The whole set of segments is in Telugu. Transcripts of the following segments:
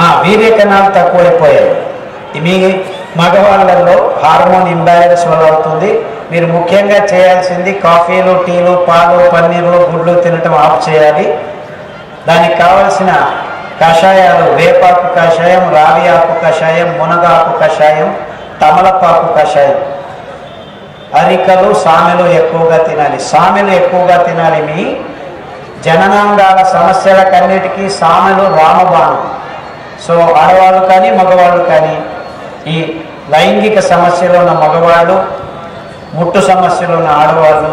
ఆ, వీర్య కణాలు తక్కువైపోయాయి మీ మగవాళ్ళల్లో హార్మోన్ ఇంబ్యాలెన్స్ వల్ల అవుతుంది. మీరు ముఖ్యంగా చేయాల్సింది కాఫీలు టీలు పాలు పన్నీర్లు గుడ్లు తినటం ఆఫ్ చేయాలి. దానికి కావలసిన కషాయాలు వేపాకు కషాయం రావి ఆకు కషాయం మునగాకు కషాయం తమలపాకు కషాయం. అరికలు సామెలు ఎక్కువగా తినాలి. సామెలు ఎక్కువగా తినాలి మీ జననాంగాల సమస్యలకన్నిటికీ సామెలు రామబాణం సో ఆడవాళ్ళు కానీ మగవాళ్ళు కానీ ఈ లైంగిక సమస్యలు ఉన్న మగవాళ్ళు ముట్టు సమస్యలు ఉన్న ఆడవాళ్ళు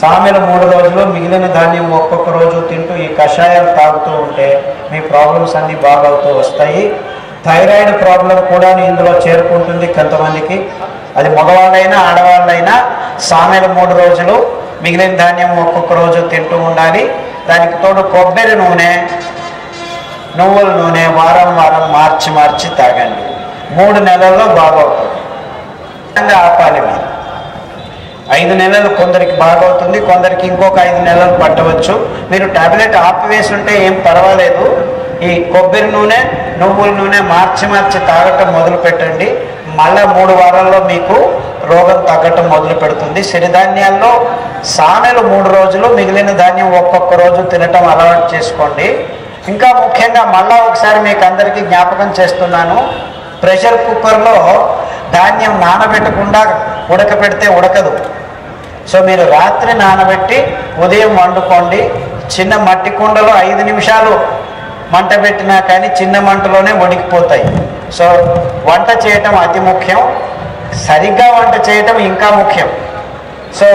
సామెల మూడు రోజులు మిగిలిన ధాన్యం ఒక్కొక్క రోజు తింటూ ఈ కషాయాలు తాగుతూ ఉంటే మీ ప్రాబ్లమ్స్ అన్నీ బాగవుతూ వస్తాయి. థైరాయిడ్ ప్రాబ్లం కూడా ఇందులో చేరుకుంటుంది కొంతమందికి. అది మగవాళ్ళైనా ఆడవాళ్ళైనా సామెల మూడు రోజులు మిగిలిన ధాన్యం ఒక్కొక్క రోజు తింటూ ఉండాలి. దానికి తోడు కొబ్బరి నూనె నువ్వుల నూనె వారం వారం మార్చి మార్చి తాగండి. మూడు నెలల్లో బాగవుతుంది. ఆపాలి మీరు ఐదు నెలలు కొందరికి బాగవుతుంది కొందరికి ఇంకొక ఐదు నెలలు పట్టవచ్చు. మీరు టాబ్లెట్ ఆపివేసి ఉంటే ఏం పర్వాలేదు. ఈ కొబ్బరి నూనె నువ్వుల నూనె మార్చి మార్చి తాగటం మొదలు పెట్టండి. మళ్ళా మూడు వారాల్లో మీకు రోగం తగ్గటం మొదలు పెడుతుంది. సిరిధాన్యాల్లో సామెలు మూడు రోజులు మిగిలిన ధాన్యం ఒక్కొక్క రోజు తినటం అలవాటు చేసుకోండి. ఇంకా ముఖ్యంగా మళ్ళా ఒకసారి మీకు అందరికీ జ్ఞాపకం చేస్తున్నాను. ప్రెషర్ కుక్కర్లో ధాన్యం నానబెట్టకుండా ఉడకపెడితే ఉడకదు. సో మీరు రాత్రి నానబెట్టి ఉదయం వండుకోండి. చిన్న మట్టి కుండలో ఐదు నిమిషాలు మంట పెట్టినా కానీ చిన్న మంటలోనే ఉడికిపోతాయి సో వంట చేయటం అతి ముఖ్యం. సరిగ్గా వంట చేయటం ఇంకా ముఖ్యం. సో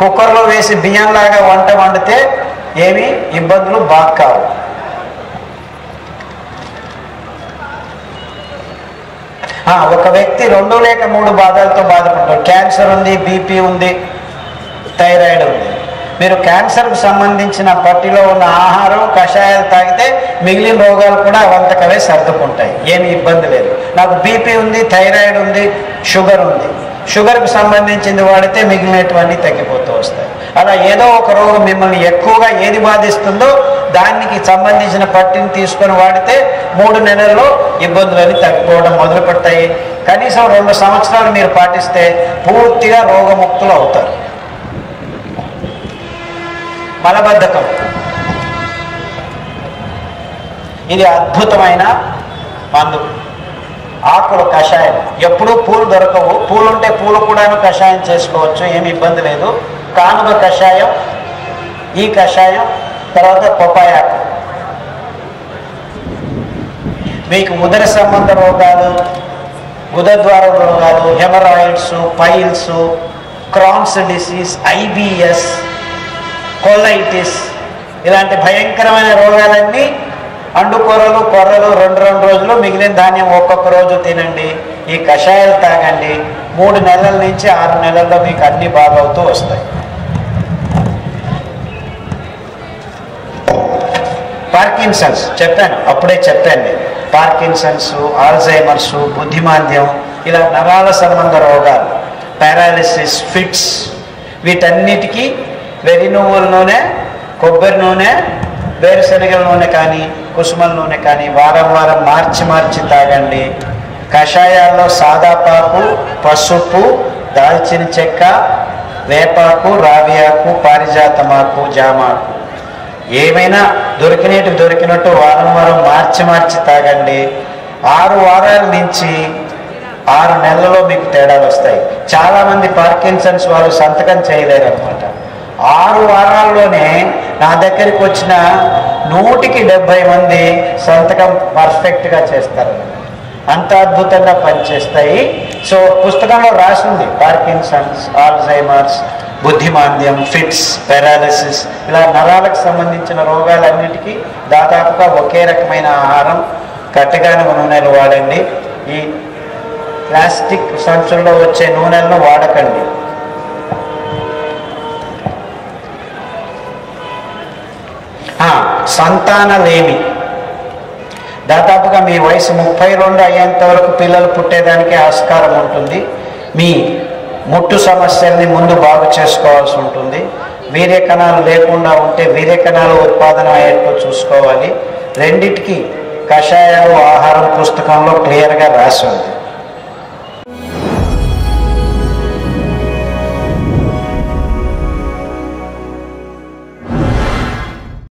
కుక్కర్లో వేసి బియ్యంలాగా వంట వండితే ఏమీ ఇబ్బందులు బాగా కావు. ఒక వ్యక్తి రెండు లేక మూడు బాధలతో బాధపడతాడు క్యాన్సర్ ఉంది బీపీ ఉంది థైరాయిడ్ ఉంది. మీరు క్యాన్సర్కు సంబంధించిన పట్టిలో ఉన్న ఆహారం కషాయాలు తాగితే మిగిలిన రోగాలు కూడా అవంతకవే సర్దుకుంటాయి. ఏమి ఇబ్బంది లేదు. నాకు బీపీ ఉంది థైరాయిడ్ ఉంది షుగర్ ఉంది. షుగర్కు సంబంధించింది వాడితే మిగిలినటువంటి తగ్గిపోతూ వస్తాయి. అలా ఏదో ఒక రోగం మిమ్మల్ని ఎక్కువగా ఏది బాధిస్తుందో దానికి సంబంధించిన పట్టిని తీసుకొని వాడితే మూడు నెలల్లో ఇబ్బందులన్నీ తగ్గిపోవడం మొదలు పెడతాయి కనీసం రెండు సంవత్సరాలు మీరు పాటిస్తే పూర్తిగా రోగముక్తులు అవుతారు. మలబద్ధకం. ఇది అద్భుతమైన మందు. ఆకులు కషాయం. ఎప్పుడూ పూలు దొరకవు. పూలు ఉంటే పూలు కూడాను కషాయం చేసుకోవచ్చు. ఏమి ఇబ్బంది లేదు. కానుక కషాయం ఈ కషాయం తర్వాత పొపాయాకు మీకు ఉదర సంబంధ రోగాలు గుదద్వార రోగాలు haemorrhoids piles Crohn's disease IBS colitis ఇలాంటి భయంకరమైన రోగాలన్నీ అండుకూరలు కొర్రలు రెండు రెండు రోజులు మిగిలిన ధాన్యం ఒక్కొక్క రోజు తినండి. ఈ కషాయాలు తాగండి. మూడు నెలల నుంచి ఆరు నెలల్లో మీకు అన్ని బాగవుతూ వస్తాయి. పార్కిన్సన్స్ చెప్పాను అప్పుడే చెప్పాను నేను. పార్కిన్సన్స్ ఆల్జైమర్స్ బుద్ధిమాంద్యం ఇలా నరాల సంబంధ రోగాలు పారాలిసిస్ ఫిట్స్ వీటన్నిటికీ వెర్రి నువ్వుల నూనె కొబ్బరి నూనె వేరుశనగల నూనె కానీ కుసుమల నూనె కానీ వారం వారం మార్చి మార్చి తాగండి. కషాయాల్లో సాదాపాకు పసుపు దాల్చిన చెక్క వేపాకు రావియాకు పారిజాతమాకు జామాకు ఏమైనా దొరికినట్టు దొరికినట్టు వారం వారం మార్చి మార్చి తాగండి. ఆరు వారాల నుంచి ఆరు నెలల్లో మీకు తేడాలు వస్తాయి. చాలామంది పార్కిన్సన్స్ వాళ్ళు సంతకం చేయలేరు అనమాట ఆరు వారాల్లోనే నా దగ్గరికి వచ్చిన నూటికి డెబ్బై మంది సంతకం పర్ఫెక్ట్గా చేస్తారు. అంత అద్భుతంగా పనిచేస్తాయి. సో పుస్తకంలో రాసింది పార్కిన్సన్స్ ఆల్జైమర్స్ బుద్ధిమాంద్యం ఫిట్స్ పెరాలసిస్ ఇలా నరాలకు సంబంధించిన రోగాలన్నిటికీ దాదాపుగా ఒకే రకమైన ఆహారం కట్టగానే నూనెలు వాడండి. ఈ ప్లాస్టిక్ సంచుల్లో వచ్చే నూనెలను వాడకండి. సంతానలేమి. దాదాపుగా మీ వయసు ముప్పై రెండు అయ్యేంత వరకు పిల్లలు పుట్టేదానికి ఆస్కారం ఉంటుంది. మీ ముట్టు సమస్యల్ని ముందు బాగు చేసుకోవాల్సి ఉంటుంది. వీర్య కణాలు లేకుండా ఉంటే వీర్య కణాలు ఉత్పాదన అయ్యేట్టు చూసుకోవాలి. రెండిటికి కషాయాలు ఆహారం పుస్తకంలో క్లియర్గా రాసి ఉంది.